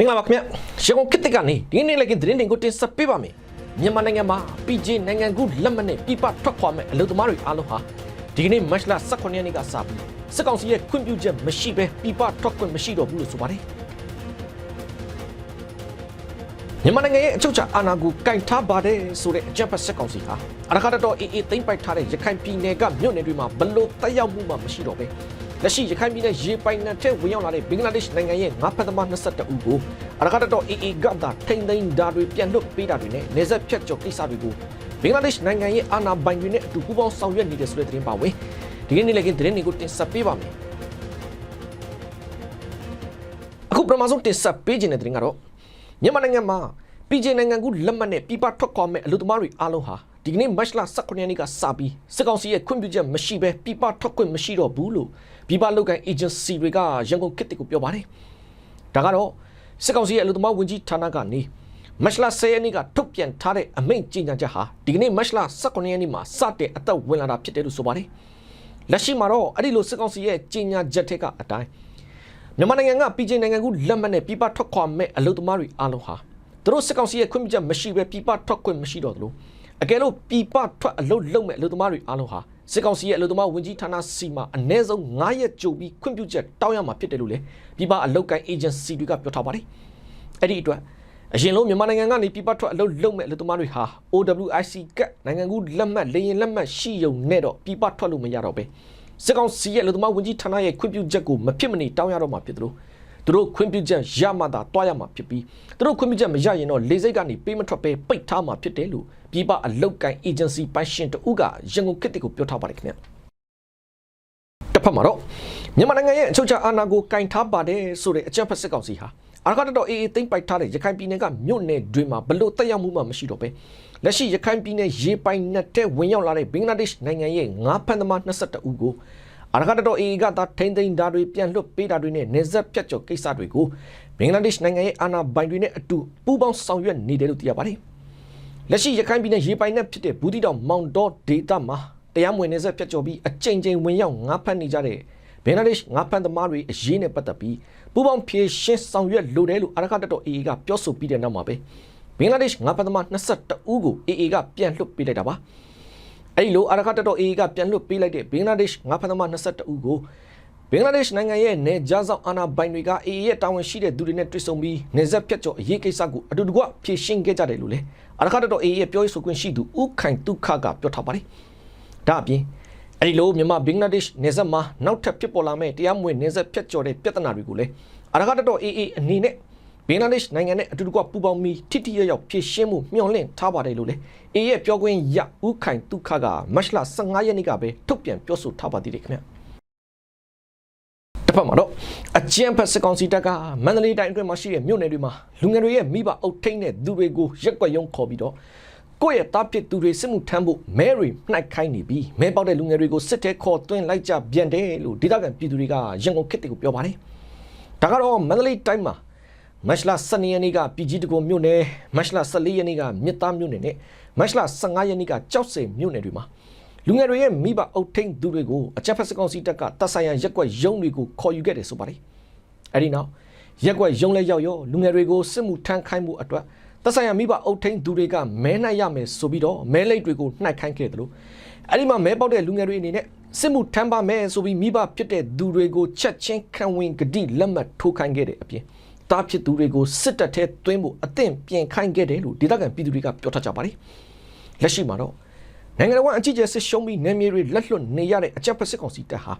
မင်္ဂလာပါခင်ဗျရန်ကုန်ခေတ်တစ်ကနေဒီနေ့လည်းကသတင်းတင်ကိုတင်ဆက်ပေးပါမယ်မြန်မာနိုင်ငံမှာ PJ နိုင်ငံကူလက်မှတ်နဲ့ပြပထွက်ခွာမဲ့အလုပ်သမားတွေအားလုံးဟာဒီကနေ့မတ်လ18ရက်နေ့ကစပြီးစစ်ကောင်စီရဲ့ခွင့်ပြုချက်မရှိဘဲပြပထွက်ခွင့်မရှိတော့ဘူးလို့ဆိုပါတယ်မြန်မာနိုင်ငံရဲ့အချုပ်အခြာအာဏာကိုကင်ထားပါတယ်ဆိုတဲ့အကြံဖက်စစ်ကောင်စီဟာအရခါတော်အေးအေးသိမ့်ပိုက်ထားတဲ့ရခိုင်ပြည်နယ်ကမြို့နယ်တွေမှာဘလို့တက်ရောက်မှုမှမရှိတော့ပဲ လက်ရှိရခိုင်ပြည်နယ်ရေပိုင်နယ်ထဲဝင်ရောက်လာတဲ့ဘင်္ဂလားဒေ့ရှ်နိုင်ငံရဲ့ငါးဖက်သမား22ဦးကိုအရခါတော်အေးအေးကသာထိမ့်သိမ်းဓာတွေပြန်လွတ်ပေးတာတွေနဲ့နေဆက်ဖြတ်ကျော်ကိစ္စတွေကိုဘင်္ဂလားဒေ့ရှ်နိုင်ငံရဲ့အာဏာပိုင်တွေနဲ့အတူပူးပေါင်းဆောင်ရွက်နေတဲ့ဆိုတဲ့သတင်းပါဝင်ဒီကနေ့လည်းကသတင်းတွေကိုတင်ဆက်ပေးပါမယ်အခုပထမဆုံးတင်ဆက်ပေးခြင်းတဲ့သတင်းကတော့မြန်မာနိုင်ငံမှာ PJ နိုင်ငံကူလက်မှတ်နဲ့ပြပထွက်ခွာမဲ့အလုပ်သမားတွေအားလုံးဟာဒီကနေ့မတ်လ18ရက်နေ့ကစပြီးစစ်ကောင်စီရဲ့ခွင့်ပြုချက်မရှိဘဲပြပထွက်ခွင့်မရှိတော့ဘူးလို့ ပြပလုပ်ကိုင် agency တွေကရန်ကုန်ခေတ်ကိုပြောပါတယ်။ဒါကတော့စစ်ကောင်စီရဲ့အလုပ်သမားဝန်ကြီးဌာနကနေမတ်လ10ရက်နေ့ကထုတ်ပြန်ထားတဲ့အမိန့်ကြေညာချက်ဟာဒီကနေ့မတ်လ18ရက်နေ့မှာစတဲ့အသက်ဝင်လာတာဖြစ်တယ်လို့ဆိုပါတယ်။လက်ရှိမှာတော့အဲ့ဒီလိုစစ်ကောင်စီရဲ့ကြေညာချက်ထက်ကအတိုင်းမြန်မာနိုင်ငံက PJ နိုင်ငံကူလက်မှတ်နဲ့ပြပထွက်ခွာမဲ့အလုပ်သမားတွေအားလုံးဟာသူတို့စစ်ကောင်စီရဲ့ခွင့်ပြုချက်မရှိဘဲပြပထွက်ခွင့်မရှိတော့သလိုအကယ်လို့ပြပထွက်အလုပ်လုပ်မဲ့အလုပ်သမားတွေအားလုံးဟာ စစ်ကောင်စီရဲ့အလုပ်သမားဝန်ကြီးဌာနစီမှာအ ਨੇ ဆုံး9ရက်ကြိုပြီးခွင့်ပြုချက်တောင်းရမှာဖြစ်တယ်လို့လည်းပြပအလုပ်ကိုင် agency တွေကပြောထားပါတယ်။အဲ့ဒီအတွက်အရင်လုံးမြန်မာနိုင်ငံကနေပြပထွက်အလုပ်လုပ်မဲ့အလုပ်သမားတွေဟာ OWIC ကနိုင်ငံကူလက်မှတ်လေရင်လက်မှတ်ရှိရုံနဲ့တော့ပြပထွက်လို့မရတော့ပဲစစ်ကောင်စီရဲ့အလုပ်သမားဝန်ကြီးဌာနရဲ့ခွင့်ပြုချက်ကိုမဖြစ်မနေတောင်းရတော့မှာဖြစ်တယ်လို့ သူတို့ခွင့်ပြုချက်ရမှသာတွားရမှာဖြစ်ပြီးသူတို့ခွင့်ပြုချက်မရရင်တော့လေစိတ်ကနေပေးမထွက်ပဲပိတ်ထားမှာဖြစ်တယ်လို့ပြည်ပအလုပ်ကိုင် agency ပိုင်ရှင်တဦးကရန်ကုန်ခေတ်ကိုပြောထားပါတယ်ခင်ဗျတစ်ဖက်မှာတော့မြန်မာနိုင်ငံရဲ့အချုပ်အခြာအာဏာကိုကင်ထားပါတယ်ဆိုတဲ့အကြံဖက်စစ်ကောင်စီဟာအာရကတော့အေးအေးသိမ့်ပိုက်ထားတဲ့ရခိုင်ပြည်နယ်ကမြို့နယ်တွေမှာဘလို့တက်ရောက်မှုမှမရှိတော့ပဲလက်ရှိရခိုင်ပြည်နယ်ရေပိုင်နယ်တဲ့ဝင်ရောက်လာတဲ့ဘင်္ဂလားဒေ့ရှ်နိုင်ငံရဲ့ငါးဖန်သမား22ဦးကို အာရကတော့အေးအေးကသာထိမ့်သိမ်းဓာတွေပြန်လွတ်ပေးတာတွေနဲ့နေဆက်ဖြတ်ကျော်ကိစ္စတွေကိုဘင်္ဂလားဒေ့ရှ်နိုင်ငံရဲ့အာဏာပိုင်တွေနဲ့အတူပူးပေါင်းဆောင်ရွက်နေတယ်လို့သိရပါတယ်လက်ရှိရခိုင်ပြည်နယ်ရေပိုင်နယ်ဖြစ်တဲ့ဘူးတီတောင်မောင်တော်ဒေတာမှာတရားမဝင်နေဆက်ဖြတ်ကျော်ပြီးအကြိမ်ကြိမ်ဝင်ရောက်ငါးဖန်နေကြတဲ့ဘင်္ဂလားဒေ့ရှ်ငါးဖန်သမားတွေအရေးနဲ့ပတ်သက်ပြီးပူးပေါင်းဖြည့်ရှင်းဆောင်ရွက်လိုတယ်လို့အာရခတ်တော် AA ကပြောဆိုပြီးတဲ့နောက်မှာပဲဘင်္ဂလားဒေ့ရှ်ငါးဖန်သမား22ဦးကို AA ကပြန်လွှတ်ပေးလိုက်တာပါ အဲ့ဒီလိုအာရခတ်တော် AA ကပြန်လွှတ်ပေးလိုက်တဲ့ဘင်္ဂလားဒေ့ရှ်ငါးဖန်သမား22ဦးကိုဘင်္ဂလားဒေ့ရှ်နိုင်ငံရဲ့နေကြားဆောင်အာဏာပိုင်တွေက AA ရဲ့တာဝန်ရှိတဲ့သူတွေနဲ့တွေ့ဆုံပြီးနေဆက်ဖြတ်ကျော်အရေးကိစ္စကိုအတူတကွဖြည့်ရှင်းခဲ့ကြတယ်လို့လေအာရခတ်တော် AA ရဲ့ပြောရေးဆိုခွင့်ရှိသူဦးခိုင်တုခကပြောထားပါတယ်ဒါအပြင်အဲ့ဒီလိုမြန်မာဘင်္ဂလားဒေ့ရှ်နေဆက်မှာနောက်ထပ်ဖြစ်ပေါ်လာမဲ့တရားမဝင်နေဆက်ဖြတ်ကျော်တဲ့ပြဿနာတွေကိုလည်းအရခတ်တော် AA အနေနဲ့ ဘင်္ဂလားဒေ့ရှ်နိုင်ငံနဲ့အတူတကွပူးပေါင်းပြီးထိထိရရောက်ဖြည့်ရှင်းမှုမျှော်လင့်ထားပါတယ်လို့လည်း AA ရဲ့ပြောခွင့်ရဦးခိုင်တုခကမတ်လ15ရက်နေ့ကပဲထုတ်ပြန်ပြောဆိုထားပါသေးတယ်ခင်ဗျတစ်ဖက်မှာတော့အကြံဖက်စစ်ကောင်စီတပ်ကမန္တလေးတိုင်းအတွင်းမှာရှိတဲ့မြို့နယ်တွေမှာလူငယ်တွေရဲ့မိဘအုပ်ထိန်းတဲ့သူတွေကိုရက်ွက်ရုံခေါ်ပြီးတော့ကိုယ့်ရဲ့တားဖြစ်သူတွေစစ်မှုထမ်းဖို့မဲတွေနှိုက်ခိုင်းနေပြီးမဲပေါက်တဲ့လူငယ်တွေကိုစစ်တဲခေါ်သွင်းလိုက်ကြပြန်တယ်လို့ဒေသခံပြည်သူတွေကရန်ကုန်ခေတ်တွေကိုပြောပါတယ်ဒါကတော့မန္တလေးတိုင်းမှာ မတ်လ12ရက်နေ့ကပြည်ကြီးတကုံမြို့နယ်မတ်လ14ရက်နေ့ကမြစ်သားမြို့နယ်နဲ့မတ်လ15ရက်နေ့ကကြောက်စင်မြို့နယ်တွေမှာလူငယ်တွေရဲ့မိဘအုပ်ထိန်းသူတွေကိုအကြက်ဖက်စကောင်စီတပ်ကတပ်ဆိုင်ရာရက်ွက်ရုံတွေကိုခေါ်ယူခဲ့တယ်ဆိုပါတယ်အဲဒီနောက်ရက်ွက်ရုံလဲရောက်ရောလူငယ်တွေကိုစစ်မှုထမ်းခိုင်းမှုအတွက်သက်ဆိုင်ရာမိဘအုပ်ထိန်းသူတွေကမဲနှိုက်ရမယ်ဆိုပြီးတော့မဲလိတ်တွေကိုနှိုက်ခိုင်းခဲ့တယ်လို့အဲ့ဒီမှာမဲပေါက်တဲ့လူငယ်တွေအနေနဲ့စစ်မှုထမ်းပါမယ်ဆိုပြီးမိဘဖြစ်တဲ့သူတွေကိုချက်ချင်းခံဝင်ဂတိလက်မှတ်ထိုးခိုင်းခဲ့တဲ့အပြင် တားဖြစ်သူတွေကိုစစ်တပ်ထဲသွင်းဖို့အသင့်ပြင်ခိုင်းခဲ့တယ်လို့ဒေသခံပြည်သူတွေကပြောထားကြပါတယ်လက်ရှိမှာတော့နိုင်ငံတော်အကြီးအကျယ်စစ်ရှုံးပြီးနေမြေတွေလက်လွတ်နေရတဲ့အကြက်ဖက်စစ်ကောင်စီတပ်ဟာ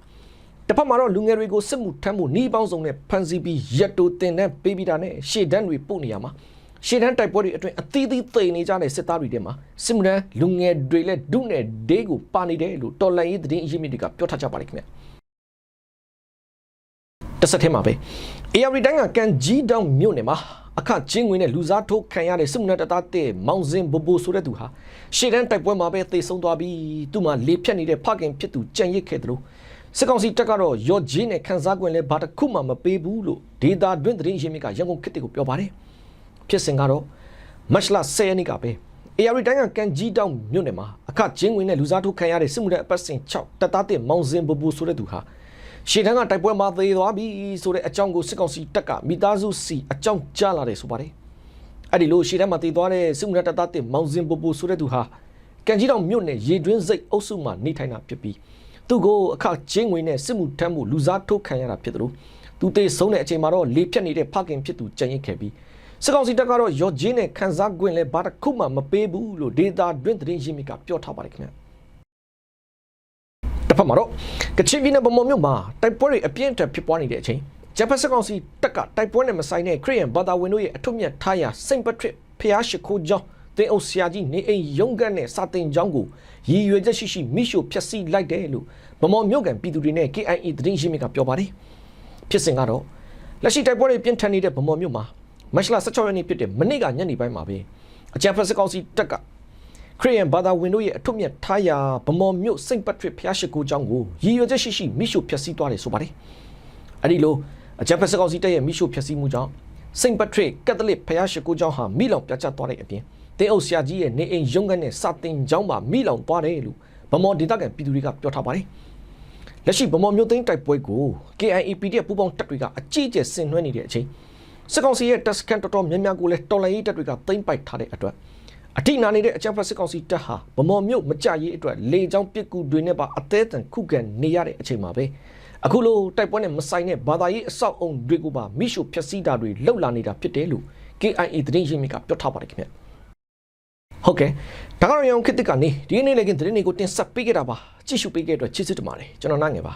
တစ်ဖက်မှာတော့လူငယ်တွေကိုစစ်မှုထမ်းဖို့နှီးပေါင်းစုံနဲ့ဖန်ဆီးပြီးရက်တိုတင်တဲ့ပေးပြီးတာနဲ့ရှေ့တန်းတွေပို့နေရမှာရှေ့တန်းတိုက်ပွဲတွေအတွင်းအသီးသီးသိနေကြတဲ့စစ်သားတွေထဲမှာစစ်မှုထမ်းလူငယ်တွေလည်းဒုနဲ့ဒေးကိုပါနေတယ်လို့တော်လန်ရေးသတင်းအရင်းမြစ်တွေကပြောထားကြပါတယ်ခင်ဗျ တစ်ဆက်တည်းမှာပဲ AR တိုင်းကကန်ကြီးတောင်မြို့နယ်မှာအခချင်းငွေနဲ့လူစားထိုးခံရတဲ့စစ်မှုထမ်းတပ်သားတဲ့မောင်စင်ဘိုဘိုဆိုတဲ့သူဟာရှေ့တန်းတိုက်ပွဲမှာပဲသေဆုံးသွားပြီးသူ့မှာလေဖြတ်နေတဲ့ဖခင်ဖြစ်သူကြံ့ရစ်ခဲ့တယ်လို့စစ်ကောင်စီတပ်ကတော့ရော့ဂျင်းနဲ့ခန်းစားကွင်းလဲဘာတစ်ခုမှမပေးဘူးလို့ဒေတာတွင်းသတင်းရင်းမြစ်ကရန်ကုန်ခေတ်ကိုပြောပါတယ်ဖြစ်စဉ်ကတော့မတ်လ10ရက်နေ့ကပဲ AR တိုင်းကကန်ကြီးတောင်မြို့နယ်မှာအခချင်းငွေနဲ့လူစားထိုးခံရတဲ့စစ်မှုထမ်းအပတ်စဉ်6တပ်သားတဲ့မောင်စင်ဘိုဘိုဆိုတဲ့သူဟာ ရှေ့တန်းကတိုက်ပွဲမှာသေသွားပြီဆိုတဲ့အကြောင်းကိုစစ်ကောင်စီတပ်ကမိသားစုစီအကြောင်းကြားလာတယ်ဆိုပါတယ်အဲ့ဒီလိုရှေ့တန်းမှာသေသွားတဲ့စစ်မှုထမ်းတပ်သားတင်မောင်စင်ပူပူဆိုတဲ့သူဟာကန်ကြီးတောင်မြို့နယ်ရေတွင်းစိတ်အုပ်စုမှာနေထိုင်တာဖြစ်ပြီးသူ့ကိုအခချင်းငွေနဲ့စစ်မှုထမ်းမှုလူစားထုတ်ခံရတာဖြစ်တယ်လို့သူသေဆုံးတဲ့အချိန်မှာတော့လေဖြတ်နေတဲ့ဖခင်ဖြစ်သူကြံ့ရစ်ခဲ့ပြီးစစ်ကောင်စီတပ်ကတော့ရော့ဂျင်းနဲ့ခန်းစားခွင့်လဲဘာတစ်ခုမှမပေးဘူးလို့ဒေတာတွင်းသတင်းရင်းမြစ်ကပြောထားပါတယ်ခင်ဗျာ တစ်ဖက်မှာတော့ကချင်ပြည်နယ်ဗမော်မြို့မှာတိုက်ပွဲတွေအပြင်းအထန်ဖြစ်ပွားနေတဲ့အချိန်ဂျပန်စစ်ကောင်စီတပ်ကတိုက်ပွဲနဲ့မဆိုင်တဲ့ခရီးယန်ဘာသာဝင်တို့ရဲ့အထွတ်မြတ်ထားရာစိန့်ပထရစ်ဖျားရှိခိုးကျောင်းတင်အုပ်ဆရာကြီးနေအိမ်ရုံးကန်းနဲ့စာတင်ကျောင်းကိုရည်ရွယ်ချက်ရှိရှိမိရှို့ဖျက်ဆီးလိုက်တယ်လို့ဗမော်မြို့ကန်ပြည်သူတွေနဲ့ KIA သတင်းရင်းမြစ်ကပြောပါတယ်ဖြစ်စဉ်ကတော့လက်ရှိတိုက်ပွဲတွေပြင်းထန်နေတဲ့ဗမော်မြို့မှာမတ်လ16ရက်နေ့ဖြစ်တဲ့မနေ့ကညနေပိုင်းမှာပဲအကြံဖက်စစ်ကောင်စီတပ်က ခရီးယန်ဘာသာဝင်တို့ရဲ့အထွတ်မြတ်ထားရာဗမော်မြို့စိန့်ပတ်ထရစ်ဖျားရှိခိုးကျောင်းကိုရည်ရွယ်ချက်ရှိရှိမိရှုဖျက်ဆီးသွားတယ်ဆိုပါတယ်။အဲဒီလိုအကြံဖက်စကောင်စီတပ်ရဲ့မိရှုဖျက်ဆီးမှုကြောင့်စိန့်ပတ်ထရစ်ကက်သလစ်ဖျားရှိခိုးကျောင်းဟာမိလောင်ပြတ်ကျသွားတဲ့အပြင်တင်းအုပ်ဆရာကြီးရဲ့နေအိမ်ရုံးခန်းနဲ့စာတင်ကျောင်းမှာမိလောင်သွားတယ်လို့ဗမော်ဒေသခံပြည်သူတွေကပြောထားပါတယ်။လက်ရှိဗမော်မြို့သိမ်းတိုက်ပွဲကို KIA PDF ပူးပေါင်းတပ်တွေကအကြီးအကျယ်ဆင်နွှဲနေတဲ့အချိန်စစ်ကောင်စီရဲ့တပ်စခန်းတော်တော်များများကိုလည်းတော်လှန်ရေးတပ်တွေကသိမ်းပိုက်ထားတဲ့အတွက် အတိနာနေတဲ့အကြမ်းဖက်စစ်ကောင်စီတပ်ဟာဗမော်မြို့မကြရေးအတွက်လေကြောင်းပစ်ကူတွေနဲ့ပါအသေးအံခုခံနေရတဲ့အချိန်မှာပဲအခုလိုတိုက်ပွဲနဲ့မဆိုင်တဲ့ဘာသာရေးအဆောက်အုံတွေကိုပါမိရှုဖျက်ဆီးတာတွေလှုပ်လာနေတာဖြစ်တယ်လို့ KIA သတင်းရင်းမြစ်ကပြောထားပါတယ်ခင်ဗျဟုတ်ကဲ့ဒါကတော့ရောင်ခေတ်တစ်ကနေဒီနေ့လည်းကသတင်းတွေကိုတင်ဆက်ပေးခဲ့တာပါကြည့်ရှုပေးခဲ့တဲ့အတွက်ကျေးဇူးတင်ပါတယ်ကျွန်တော်နိုင်ငယ်ပါ